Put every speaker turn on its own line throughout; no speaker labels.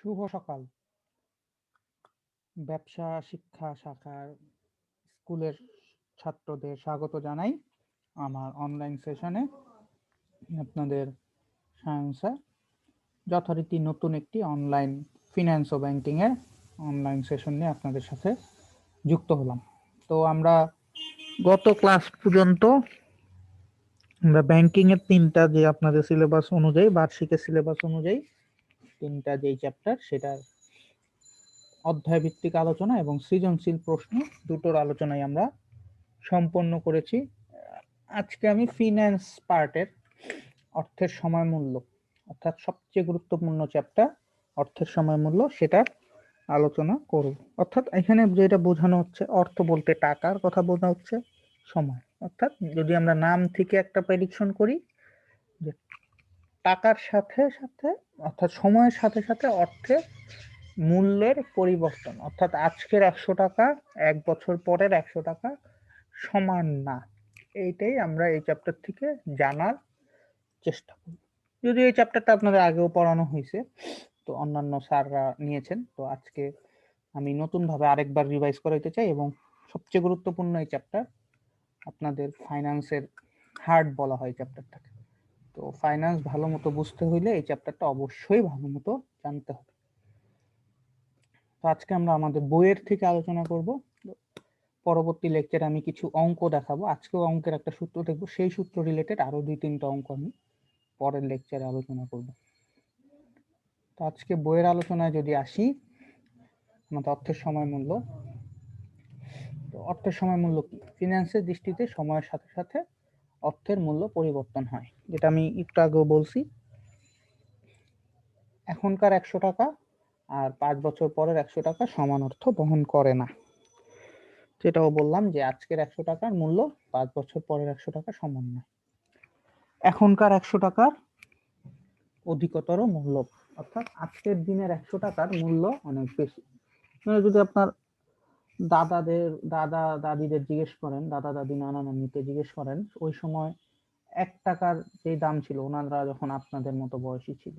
শুভ সকাল। ব্যবসা, শিক্ষা শাখার স্কুলের ছাত্রদের স্বাগত জানাই আমার অনলাইন সেশনে আপনাদের সায়েন্সে যথারীতি নতুন একটি অনলাইন ফিনান্স ও ব্যাংকিং এর অনলাইন সেশন নিয়ে আপনাদের সাথে যুক্ত হলাম। তো আমরা গত ক্লাস পর্যন্ত আমরা ব্যাংকিং এর তিনটা যে আপনাদের সিলেবাস অনুযায়ী, বার্ষিকের সিলেবাস অনুযায়ী তিনটা যেই চ্যাপ্টার সেটার অধ্যায় ভিত্তিক আলোচনা এবং সৃজনশীল প্রশ্ন দুটোর আলোচনায় আমরা সম্পন্ন করেছি। আজকে আমি ফিন্যান্স পার্টের অর্থের সময় মূল্য, অর্থাৎ সবচেয়ে গুরুত্বপূর্ণ চ্যাপ্টার অর্থের সময় মূল্য সেটার আলোচনা করব। অর্থাৎ এখানে যেটা বোঝানো হচ্ছে, অর্থ বলতে টাকার কথা বোঝা হচ্ছে, সময়। অর্থাৎ যদি আমরা নাম থেকে একটা প্রেডিকশন করি যে টাকার সাথে সাথে, অর্থাৎ সময়ের সাথে সাথে অর্থের মূল্যের পরিবর্তন। অর্থাৎ আজকের একশো টাকা, এক বছর পরের একশো টাকা সমান না। এইটাই আমরা এই চ্যাপ্টার থেকে জানার চেষ্টা করব যদি এই চ্যাপ্টারটা আপনাদের আগেও পড়ানো হয়েছে, তো অন্যান্য স্যাররা নিয়েছেন, তো আজকে আমি নতুনভাবে আরেকবার রিভাইজ করাইতে চাই এবং সবচেয়ে গুরুত্বপূর্ণ এই চ্যাপ্টার আপনাদের ফাইন্যান্সের হার্ড বলা হয় চ্যাপ্টারটাকে তো ফাইন্যান্স ভালো মতো বুঝতে হইলে এই চ্যাপ্টারটা অবশ্যই ভালো মতো জানতে হবে। তো আজকে আমরা আমাদের বইয়ের থেকে আলোচনা করব। পরবর্তী লেকচারে আমি কিছু অঙ্ক দেখাবো। আজকেও অঙ্কের একটা সূত্র দেখব। সেই সূত্র রিলেটেড আরও দুই, তিনটা অঙ্ক আমি পরের লেকচারে আলোচনা করব। তো আজকে বইয়ের আলোচনায় যদি আসি, আমাদের অর্থের সময় মূল্য। অর্থের সময় মূল্য কি? ফিনান্সের দৃষ্টিতে সময়ের সাথে সাথে অর্থের মূল্য পরিবর্তন হয়, যেটা আমি একটু আগেও বলছি। এখনকার একশো টাকা আর পাঁচ বছর পরের একশো টাকা সমান অর্থ বহন করে না। যেটাও বললাম যে আজকের একশো টাকার মূল্য পাঁচ বছর পরের একশো টাকা সমান না এখনকার একশো টাকার অধিকতর মূল্য, অর্থাৎ আজকের দিনের একশো টাকার মূল্য অনেক বেশি। মানে যদি আপনার দাদাদের, দাদা দাদিদের জিজ্ঞেস করেন, দাদা দাদি নানা নানিকে জিজ্ঞেস করেন, ওই সময় এক টাকার যে দাম ছিল, ওনারা যখন আপনাদের মতো বয়সী ছিল।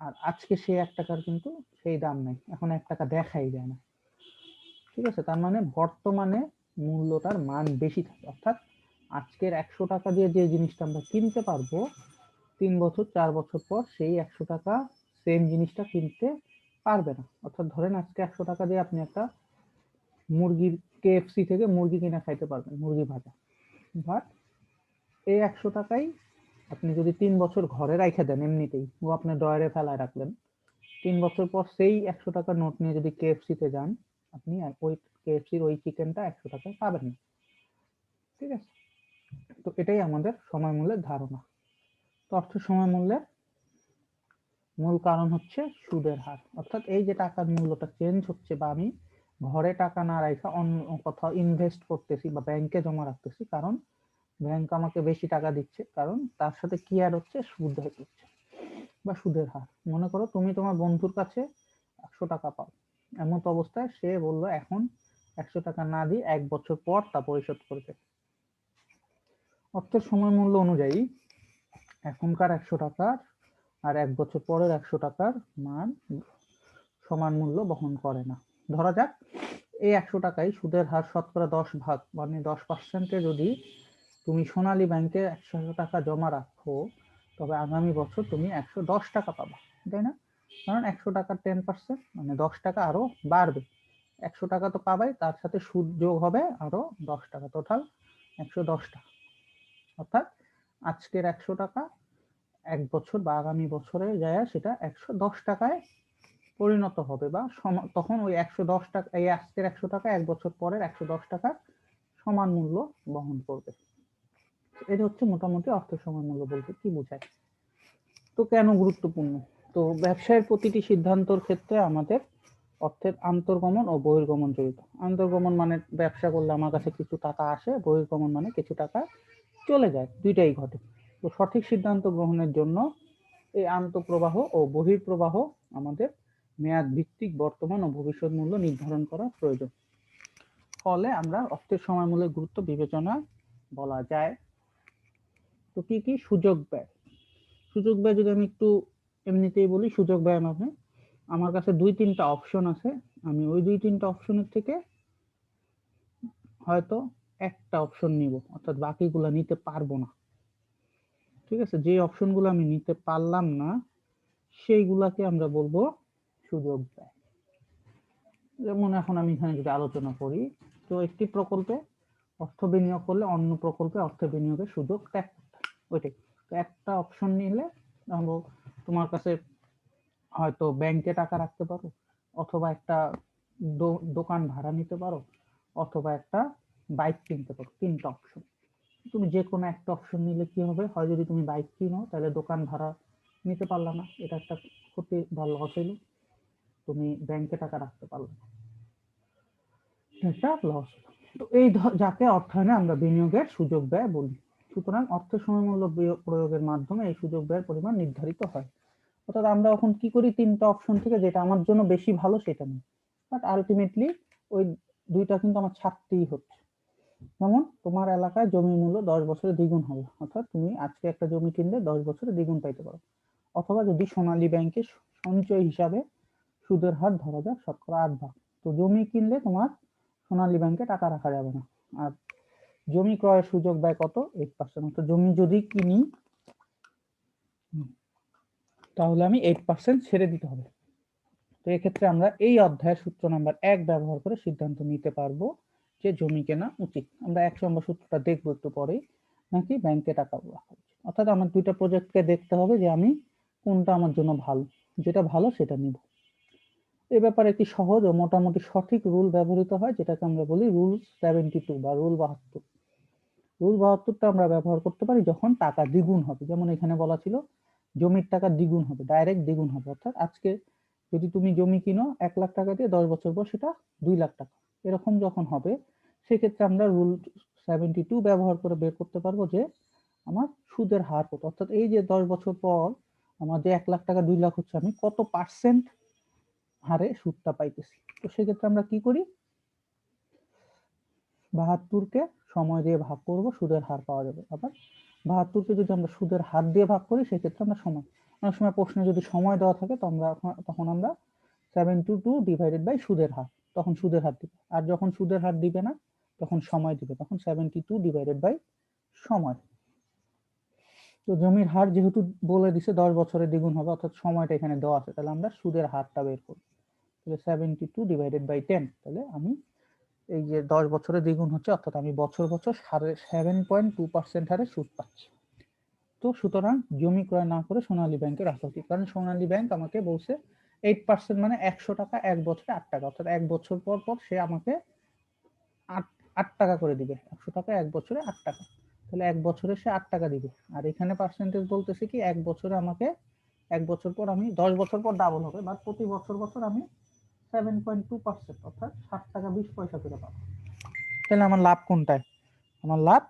আর আজকে সেই এক টাকার কিন্তু সেই দাম নেই, এখন এক টাকা দেখাই যায় না। ঠিক আছে, তার মানে বর্তমানে মূল্যটার মান বেশি থাকে। অর্থাৎ আজকের একশো টাকা দিয়ে যে জিনিসটা আমরা কিনতে পারব, তিন বছর, চার বছর পর সেই একশো টাকা সেম জিনিসটা কিনতে পারবে না। অর্থাৎ ধরেন আজকে একশো টাকা দিয়ে আপনি একটা মুরগির কেএফসি থেকে মুরগি কিনে খাইতে পারবেন, মুরগি ভাজা। বাট এই একশো টাকাই আপনি যদি তিন বছর ঘরে রাইখে দেন এমনিতেই, ও আপনি ডয়ারে ফেলায় রাখলেন, তিন বছর পর সেই একশো টাকার নোট নিয়ে যদি কেএফসি তে যান, আপনি ওই কেএফসির ওই চিকেনটা একশো টাকায় পাবেন না। ঠিক আছে? তো এটাই আমাদের সময় মূল্যের ধারণা। তো অর্থ সময় মূল্যের মূল কারণ হচ্ছে সুদের হার। অর্থাৎ এই যে টাকার মূল্যটা চেঞ্জ হচ্ছে বা আমি ঘরে টাকা না রাখা অন্য কোথাও ইনভেস্ট করতেছি বা ব্যাংকে জমা রাখতেছি, কারণ ব্যাংক আমাকে বেশি টাকা দিচ্ছে, কারণ তার সাথে কি আর হচ্ছে? সুদ হচ্ছে বা সুদের হার। মনে করো তুমি তোমার বন্ধুর কাছে একশো টাকা পাও। এমন অবস্থায় সে বলল, এখন একশো টাকা না দিয়ে এক বছর পর তা পরিশোধ করবে অর্থের সময় মূল্য অনুযায়ী এখনকার একশো টাকার আর এক বছর পরের একশো টাকার মান সমান মূল্য বহন করে না। ধরা যাক, এই একশো টাকায় সুদের হার শতকরা দশ ভাগ মানে দশ পার্সেন্টে যদি তুমি সোনালী ব্যাংকে একশো টাকা জমা রাখো, তবে আগামী বছর তুমি একশো দশ টাকা পাবা, তাই না? কারণ একশো টাকার টেন পার্সেন্ট মানে দশ টাকা আরও বাড়বে। একশো টাকা তো পাবাই, তার সাথে সুদ যোগ হবে আরও দশ টাকা টোটাল একশো দশ টাকা। অর্থাৎ আজকের একশো টাকা এক বছর বা আগামী বছরে যায় সেটা একশো দশ টাকায় পরিণত হবে বা তখন ওই একশো দশ টাকা, এই আজকের একশো টাকা, এক বছর পরের একশো দশ টাকার সমান মূল্য বহন করবে। এটা হচ্ছে মোটামুটি অর্থ সমান মূল্য বলতে কি বোঝায়? তো কেন গুরুত্বপূর্ণ? তো ব্যবসায়ের প্রতিটি সিদ্ধান্তর ক্ষেত্রে আমাদের অর্থের আন্তর্গমন ও বহির্গমন জড়িত। আন্তর্গমন মানে ব্যবসা করলে আমার কাছে কিছু টাকা আসে, বহির্গমন মানে কিছু টাকা চলে যায়, দুইটাই ঘটে। তো সঠিক সিদ্ধান্ত গ্রহণের জন্য এই আন্তঃপ্রবাহ ও বহির্প্রবাহ আমাদের মেয়াদ ভিত্তিক বর্তমান ও ভবিষ্যৎ মূল্য নির্ধারণ করা প্রয়োজন। ফলে আমরা অর্থের সময় মূল্যের গুরুত্ব বিবেচনা বলা যায়। তো কি কি সুযোগ ব্যয়? সুযোগ ব্যয় যদি আমি একটু এমনিতেই বলি, সুযোগ ব্যয় মাপে আমার কাছে দুই তিনটা অপশন আছে। আমি ওই দুই তিনটা অপশনের থেকে হয়তো একটা অপশন নিব, অর্থাৎ বাকিগুলো নিতে পারব না। ঠিক আছে? যে অপশনগুলো আমি নিতে পারলাম না, সেইগুলাকে আমরা বলব সুযোগ ব্যয় যেমন এখন আমি এখানে যদি আলোচনা করি, তো একটি প্রকল্পে অর্থ বিনিয়োগ করলে অন্য প্রকল্পে অর্থ বিনিয়োগের সুযোগ ত্যাগ করতে ওইটাই। তো একটা অপশন নিলে তোমার কাছে হয়তো ব্যাংকে টাকা রাখতে পারো, অথবা একটা দোকান ভাড়া নিতে পারো, অথবা একটা বাইক কিনতে পারো, তিনটা অপশন। তুমি যে কোনো একটা অপশন নিলে কি হবে? হয় যদি তুমি বাইক কিনো, তাহলে দোকান ভাড়া নিতে পারলা না। এটা একটা ক্ষতি বা লস হইল তুমি ব্যাংকে টাকা রাখতে পারলে না। এটা লস তো এই যাকে অর্থায়নে আমরা বিনিয়োগের সুযোগ ব্যয় বলি। সুতরাং অর্থ সময়মূল্য প্রয়োগের মাধ্যমে এই সুযোগ ব্যয়ের পরিমাণ নির্ধারিত হয়। অর্থাৎ আমরা এখন কি করি? তিনটা অপশন থেকে যেটা আমার জন্য বেশি ভালো সেটা নিই। বাট আলটিমেটলি ওই দুইটা কিন্তু আমার ছাড়তেই হচ্ছে। যেমন তোমার এলাকায় জমির মূল্য দশ বছরে দ্বিগুণ হবে। অর্থাৎ তুমি আজকে একটা জমি কিনলে দশ বছরে দ্বিগুণ পাইতে পারো। অথবা যদি সোনালী ব্যাংকে সঞ্চয় হিসাবে সুদের হার ধরা যাক, শতকরা আট ভাগ। তো জমি কিনলে তোমার সোনালী ব্যাংকে টাকা রাখা যাবে না। আর জমি ক্রয়ের সুযোগ ব্যয় কত? এইট পার্সেন্ট অর্থাৎ জমি যদি কিনি তাহলে আমি এইট পার্সেন্ট ছেড়ে দিতে হবে। তো এক্ষেত্রে আমরা এই অধ্যায়ের সূত্র নাম্বার এক ব্যবহার করে সিদ্ধান্ত নিতে পারব। যে জমি কেনা উচিত। আমরা এক নম্বর সূত্রটা দেখব একটু পরেই, নাকি ব্যাংকে টাকা রাখা উচিত অর্থাৎ আমার দুইটা প্রজেক্টকে দেখতে হবে যে আমি কোনটা আমার জন্য ভালো, যেটা ভালো সেটা নিব। এ ব্যাপারে একটি সহজ ও মোটামুটি সঠিক রুল ব্যবহৃত হয়? যেটাকে আমরা বলি রুল সেভেন্টি টু বা রুল বাহাত্তর। রুল বাহাত্তরটা আমরা ব্যবহার করতে পারি যখন টাকা দ্বিগুণ হবে। যেমন এখানে বলা ছিল, জমির টাকা দ্বিগুণ হবে ডাইরেক্ট দ্বিগুণ হবে। অর্থাৎ আজকে যদি তুমি জমি কিনো, এক লাখ টাকা দিয়ে দশ বছর পর সেটা দুই লাখ টাকা। এরকম যখন হবে, সেক্ষেত্রে আমরা রুল সেভেন্টি টু ব্যবহার করে বের করতে পারব যে আমার সুদের হার কত। অর্থাৎ এই যে দশ বছর পর আমার যে এক লাখ টাকা, দুই লাখ হচ্ছে, আমি কত পার্সেন্ট হারে সুদটা পাইতেছি? তো সেক্ষেত্রে আমরা কি করি? বাহাত্তরকে সময় দিয়ে ভাগ করব, সুদের হার পাওয়া যাবে। আবার বাহাত্তরকে যদি আমরা সুদের হার দিয়ে ভাগ করি, সেক্ষেত্রে আমরা সময়, অনেক সময় প্রশ্নে যদি সময় দেওয়া থাকে, তো আমরা তখন আমরা seven two two divided by সুদের হার তখন সুদের হার দিবে। আর যখন সুদের হার দিবে না, তখন সময় দিবে। তখন সেভেন্টি টু ডিভাইডেড বাই সময়। তো জমির হার যেহেতু বলে দিছে, দশ বছরে দ্বিগুণ হবে, অর্থাৎ সময়টা এখানে দেওয়া আছে, তাহলে আমরা সুদের হারটা বের করব। তাহলে seventy two divided by ten তাহলে আমি এই যে দশ বছরে দ্বিগুণ হচ্ছে, অর্থাৎ আমি বছর বছর সাড়ে সেভেন পয়েন্ট টু পার্সেন্ট হারে সুদ পাচ্ছি। তো সুতরাং জমি ক্রয় না করে সোনালী ব্যাংকে রাখা উচিত কারণ সোনালী ব্যাংক আমাকে বলছে এইট পার্সেন্ট মানে একশো টাকা এক বছরে আট টাকা। অর্থাৎ এক বছর পর পর সে আমাকে আট আট টাকা করে দিবে। একশো টাকা এক বছরে আট টাকা। তাহলে এক বছরে সে আট টাকা দিবে। আর এখানে পার্সেন্টেজ বলতেছে কি, এক বছরে আমাকে, এক বছর পর আমি, দশ বছর পর ডাবল হবে। বা প্রতি বছর বছর আমি সেভেন পয়েন্ট টু পার্সেন্ট অর্থাৎ ষাট টাকা বিশ পয়সা করে পাবো। তাহলে আমার লাভ কোনটায়? আমার লাভ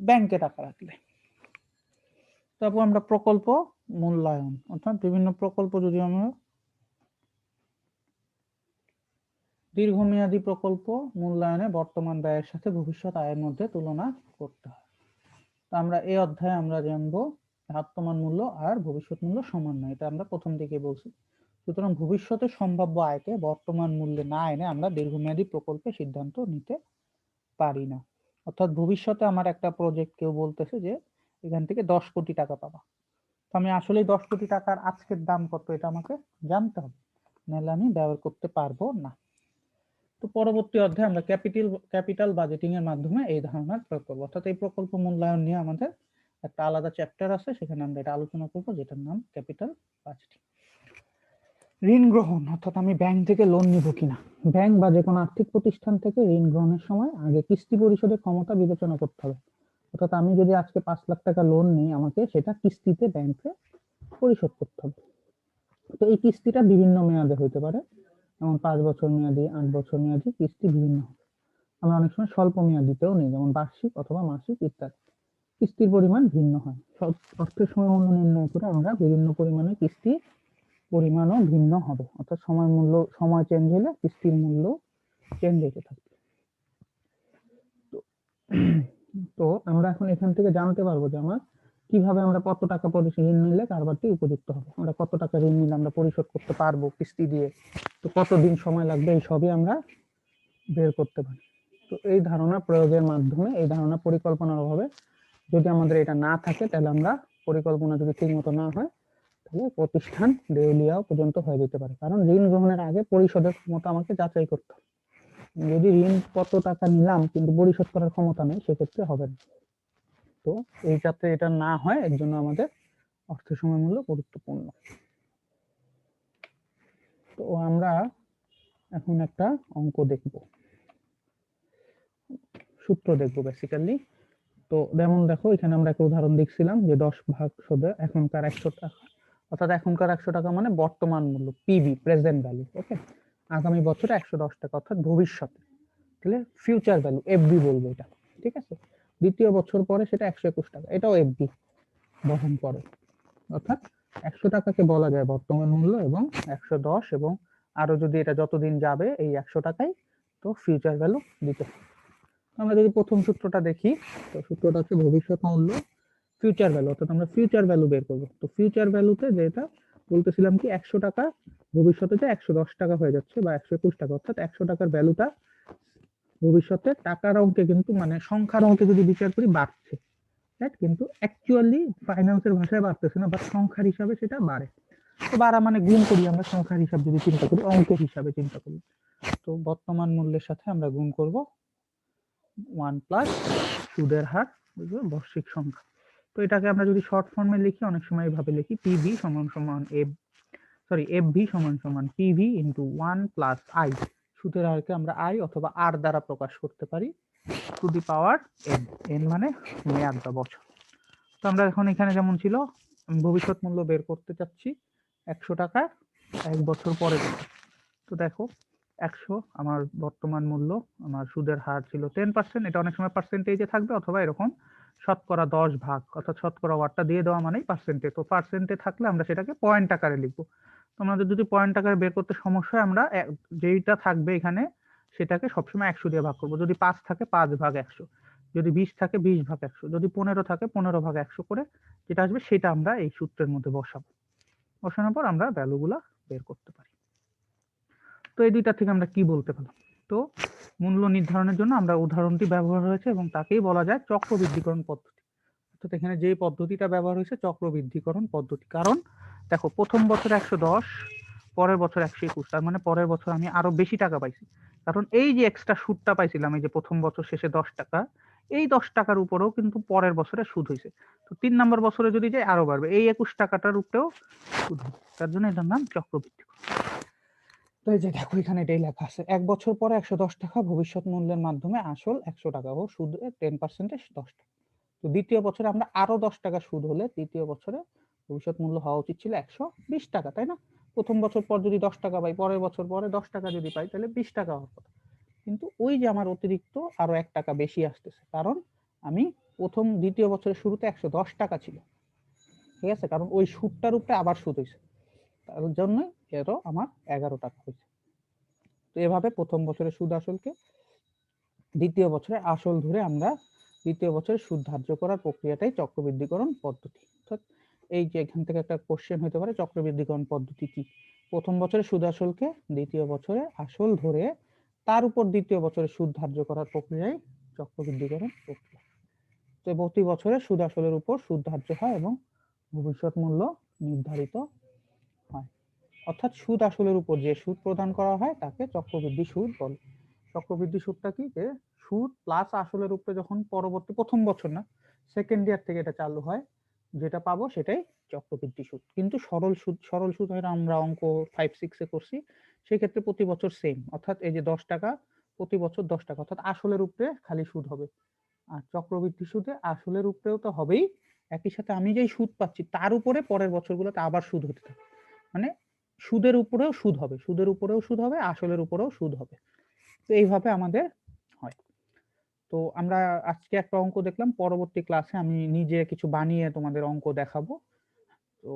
ব্যাংকে টাকা রাখলে। তারপর আমরা প্রকল্প মূল্যায়ন। অর্থাৎ বিভিন্ন প্রকল্প যদি আমরা দীর্ঘমেয়াদী প্রকল্প মূল্যায়নে বর্তমান ব্যয়ের সাথে ভবিষ্যৎ আয়ের মধ্যে তুলনা করতে হয়। তো আমরা এই অধ্যায়ে আমরা জানব বর্তমান মূল্য আর ভবিষ্যৎ মূল্য সমান নয়। এটা আমরা প্রথম দিকে বলছি। সুতরাং ভবিষ্যতে সম্ভাব্য আয়কে বর্তমান মূল্যে না এনে আমরা দীর্ঘমেয়াদী প্রকল্পে সিদ্ধান্ত নিতে পারি না। অর্থাৎ ভবিষ্যতে আমার একটা প্রজেক্ট কেউ বলতেছে যে এখান থেকে দশ কোটি টাকা পাবা। তো আমি আসলে দশ কোটি টাকার আজকের দাম কত এটা আমাকে জানতে হবে। নাহলে আমি ব্যবহার করতে পারব না। তো পরবর্তী অধ্যায়ে আমরা ক্যাপিটাল ক্যাপিটাল বাজেটিং এর মাধ্যমে এই ধারণার প্রয়োগ করব। অর্থাৎ এই প্রকল্প মূল্যায়ন নিয়ে আমাদের একটা আলাদা চ্যাপ্টার আছে, সেখানে আমরা এটা আলোচনা করব, যেটার নাম ক্যাপিটাল বাজেটিং। ঋণ গ্রহণ, অর্থাৎ আমি ব্যাংক থেকে লোন নিব কিনা? ব্যাংক বা যে কোনো আর্থিক প্রতিষ্ঠান থেকে ঋণ গ্রহণের সময় আগে কিস্তি পরিশোধের ক্ষমতা বিবেচনা করতে হবে। অর্থাৎ আমি যদি আজকে পাঁচ লাখ টাকা লোন নিই আমাকে, সেটা কিস্তিতে ব্যাংকে পরিশোধ করতে হবে। তো এই কিস্তিটা বিভিন্ন মেয়াদে হইতে পারে, যেমন পাঁচ বছর মেয়াদি, আট বছর মেয়াদি কিস্তি বিভিন্ন। হবে আমরা অনেক সময় স্বল্প মেয়াদিতেও নিই, যেমন বার্ষিক অথবা মাসিক ইত্যাদি। কিস্তির পরিমাণ ভিন্ন হয়। সব অর্থের সময় মূল্য নির্ণয় করে আমরা বিভিন্ন পরিমাণে কিস্তি পরিমাণও ভিন্ন হবে। অর্থাৎ সময় মূল্য, সময় চেঞ্জ হলে কিস্তির মূল্য চেঞ্জ হতে থাকবে। তো তো আমরা এখন এখান থেকে জানতে পারব যে আমার কীভাবে আমরা কত টাকা পরিশোধ ঋণ নিলে কারবারটি উপযুক্ত হবে। আমরা কত টাকা ঋণ নিলে আমরা পরিশোধ করতে পারব কিস্তি দিয়ে? তো কতদিন সময় লাগবে? এই সবই আমরা বের করতে পারি। তো এই ধারণা প্রয়োগের মাধ্যমে, এই ধারণা পরিকল্পনার অভাবে যদি আমাদের এটা না থাকে, তাহলে আমরা পরিকল্পনা যদি ঠিক মতো না হয়, তাহলে প্রতিষ্ঠান দেউলিয়াও পর্যন্ত হয়ে যেতে পারে। কারণ ঋণ গ্রহণের আগে পরিশোধের ক্ষমতা আমাকে যাচাই করতে হবে। যদি ঋণ কত টাকা নিলাম কিন্তু পরিশোধ করার ক্ষমতা নেই, সেক্ষেত্রে হবে না। তো এই যাতে এটা না হয়, এর জন্য আমাদের অর্থ সময় মূল্য গুরুত্বপূর্ণ। তো আমরা এখন একটা অঙ্ক দেখব। সূত্র দেখব বেসিক্যালি তো যেমন দেখো, এখানে আমরা একটা উদাহরণ দেখছিলাম যে দশ ভাগ সুদে এখনকার একশো টাকা। অর্থাৎ এখনকার একশো টাকা মানে বর্তমান মূল্য পিভি প্রেজেন্ট ভ্যালু ওকে আগামী বছরে একশো দশ টাকা, অর্থাৎ ভবিষ্যতে। তাহলে ফিউচার ভ্যালু এফবি বলব এটা, ঠিক আছে? দ্বিতীয় বছর পরে সেটা একশো একুশ টাকা, এটাও এফবি বহন করে। অর্থাৎ একশো টাকাকে বলা যায় বর্তমান মূল্য এবং একশো দশ এবং আরও যদি এটা যতদিন যাবে এই একশো টাকাই তো ফিউচার ভ্যালু দিতে আমরা যদি প্রথম সূত্রটা দেখি, তো সূত্রটা হচ্ছে ভবিষ্যৎ মূল্য ফিউচার ভ্যালু অর্থাৎ আমরা ফিউচার ভ্যালু বের করব। তো ফিউচার ভ্যালুতে যেটা বলতেছিলাম কি, একশো টাকা ভবিষ্যতে যে একশো দশ টাকা হয়ে যাচ্ছে বা একশো একুশ টাকা, অর্থাৎ একশো টাকার ভ্যালুটা ভবিষ্যতে টাকার অঙ্কে কিন্তু মানে সংখ্যার অঙ্কে যদি বিচার করি বাড়ছে রাইট কিন্তু অ্যাকচুয়ালি ফাইন্যান্সের ভাষায় বাড়তেছে না বা সংখ্যার হিসাবে সেটা বাড়ে। তো বাড়া মানে গুণ করি আমরা, সংখ্যার হিসাব যদি চিন্তা করি, অঙ্কের হিসাবে চিন্তা করি। তো বর্তমান মূল্যের সাথে আমরা গুণ করব ওয়ান প্লাস সুদের হার বার্ষিক সংখ্যা। তো এটাকে আমরা যদি শর্ট ফর্মে লিখি, অনেক সময় এইভাবে লিখি পিভি সমান সমান এফ সরি এফ ভি সমান সমান PV into one plus I সুদের হারকে আমরা আই অথবা আর দ্বারা প্রকাশ করতে পারি to the power N N মানে মেয়াদ বা বছর। তো আমরা এখন এখানে যেমন ছিল ভবিষ্যৎ মূল্য বের করতে চাচ্ছি একশো টাকা এক বছর পরে তো দেখো, একশো আমার বর্তমান মূল্য, আমার সুদের হার ছিল টেন পার্সেন্ট এটা অনেক সময় পার্সেন্টেজে থাকবে অথবা এরকম শতকরা দশ ভাগ, অর্থাৎ শতকরা ওয়ার্ডটা দিয়ে দেওয়া মানেই পার্সেন্টে তো পার্সেন্টে থাকলে আমরা সেটাকে পয়েন্ট আকারে লিখব। তো আমাদের যদি পয়েন্ট আকারে বের করতে সমস্যা হয়, আমরা যেইটা থাকবে এখানে, সেটাকে সবসময় একশো দিয়ে ভাগ করব। যদি পাঁচ থাকে, পাঁচ ভাগ একশো। যদি বিশ থাকে, বিশ ভাগ একশো। যদি পনেরো থাকে, পনেরো ভাগ একশো করে যেটা আসবে, সেটা আমরা এই সূত্রের মধ্যে বসাবো। বসানোর পর আমরা ভ্যালুগুলা বের করতে পারি। তো এই দুইটা থেকে আমরা কি বলতে পারলাম তো মূল্য নির্ধারণের জন্য আমরা উদাহরণটি ব্যবহার হয়েছে এবং তাকেই বলা যায় চক্রবৃদ্ধিকরণ পদ্ধতি। অর্থাৎ এখানে যে পদ্ধতিটা ব্যবহার হয়েছে, চক্রবৃদ্ধিকরণ পদ্ধতি। কারণ দেখো, প্রথম বছর একশো দশ, পরের বছর একশো একুশ, তার মানে পরের বছর আমি আরও বেশি টাকা পাইছি। কারণ এই যে এক্সট্রা সুদটা পাইছিলাম, এই যে প্রথম বছর শেষে দশ টাকা, এই দশ টাকার উপরেও কিন্তু পরের বছরে সুদ হয়েছে। তো তিন নম্বর বছরে যদি যাই আরও বাড়বে। এই একুশ টাকাটার উপরেও সুদ তার জন্য এটার নাম চক্রবৃদ্ধি তো এই যে দেখো, এখানে এটাই লেখা আছে। এক বছর পরে একশো দশ টাকা, ভবিষ্যৎ মূল্যের মাধ্যমে আসল একশো টাকা ও সুদ টেন পার্সেন্টেজ দশ টাকা। তো দ্বিতীয় বছরে আমরা আরও দশ টাকা সুদ হলে তৃতীয় বছরে ভবিষ্যৎ মূল্য হওয়া উচিত ছিল একশো বিশ টাকা, তাই না? প্রথম বছর পর যদি দশ টাকা পাই, পরের বছর পরে দশ টাকা যদি পাই, তাহলে বিশ টাকা হওয়ার কথা। কিন্তু ওই যে আমার অতিরিক্ত আরও এক টাকা বেশি আসতেছে, কারণ আমি প্রথম দ্বিতীয় বছরের শুরুতে একশো দশ টাকা ছিল। ঠিক আছে? কারণ ওই সুদটার উপরে আবার সুদ হয়েছে। তার জন্য এরও আমার এগারো টাকা হয়েছে। তো এভাবে প্রথম বছরের সুদ আসলকে দ্বিতীয় বছরে আসল ধরে আমরা দ্বিতীয় বছরে সুদ ধার্য করার প্রক্রিয়াটাই চক্রবৃদ্ধিকরণ পদ্ধতি। অর্থাৎ এই যে এখান থেকে একটা কোশ্চেন হতে পারে, চক্রবৃদ্ধিকরণ পদ্ধতি কি? প্রথম বছরে সুদ আসলকে, দ্বিতীয় বছরে আসল ধরে তার উপর দ্বিতীয় বছরে সুদ ধার্য করার প্রক্রিয়াই চক্রবৃদ্ধিকরণ প্রক্রিয়া। তো প্রতি বছরে সুদ আসলের উপর সুদ ধার্য হয় এবং ভবিষ্যৎ মূল্য নির্ধারিত হয়। অর্থাৎ সুদ আসলের উপর যে সুদ প্রদান করা হয়, তাকে চক্রবৃদ্ধি সুদ বলে। চক্রবৃদ্ধি সুদটা কি? যে সুদ প্লাস আসলের উপরে যখন পরবর্তী প্রথম বছর না সেকেন্ড ইয়ার থেকে এটা চালু হয়, যেটা পাবো সেটাই চক্রবৃদ্ধি সুদ কিন্তু সরল সুদ সরল সুদ হয় আমরা অঙ্ক ফাইভ সিক্সে করছি, সেক্ষেত্রে প্রতি বছর সেম অর্থাৎ এই যে দশ টাকা, প্রতি বছর দশ টাকা, অর্থাৎ আসলের উপরে খালি সুদ হবে। আর চক্রবৃদ্ধি সুদে আসলের উপরেও তো হবেই, একই সাথে আমি যেই সুদ পাচ্ছি, তার উপরে পরের বছরগুলোতে আবার সুদ হতে থাকে। মানে সুদের উপরেও সুদ হবে সুদের উপরেও সুদ হবে, আসলের উপরেও সুদ হবে। তো এইভাবে আমাদের তো আমরা আজকে একটা অঙ্ক দেখলাম, পরবর্তী ক্লাসে আমি নিজে কিছু বানিয়ে তোমাদের অঙ্ক দেখাবো। তো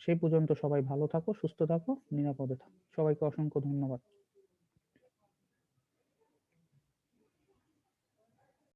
সেই পর্যন্ত সবাই ভালো থাকো, সুস্থ থাকো, নিরাপদে থাকো। সবাইকে অসংখ্য ধন্যবাদ।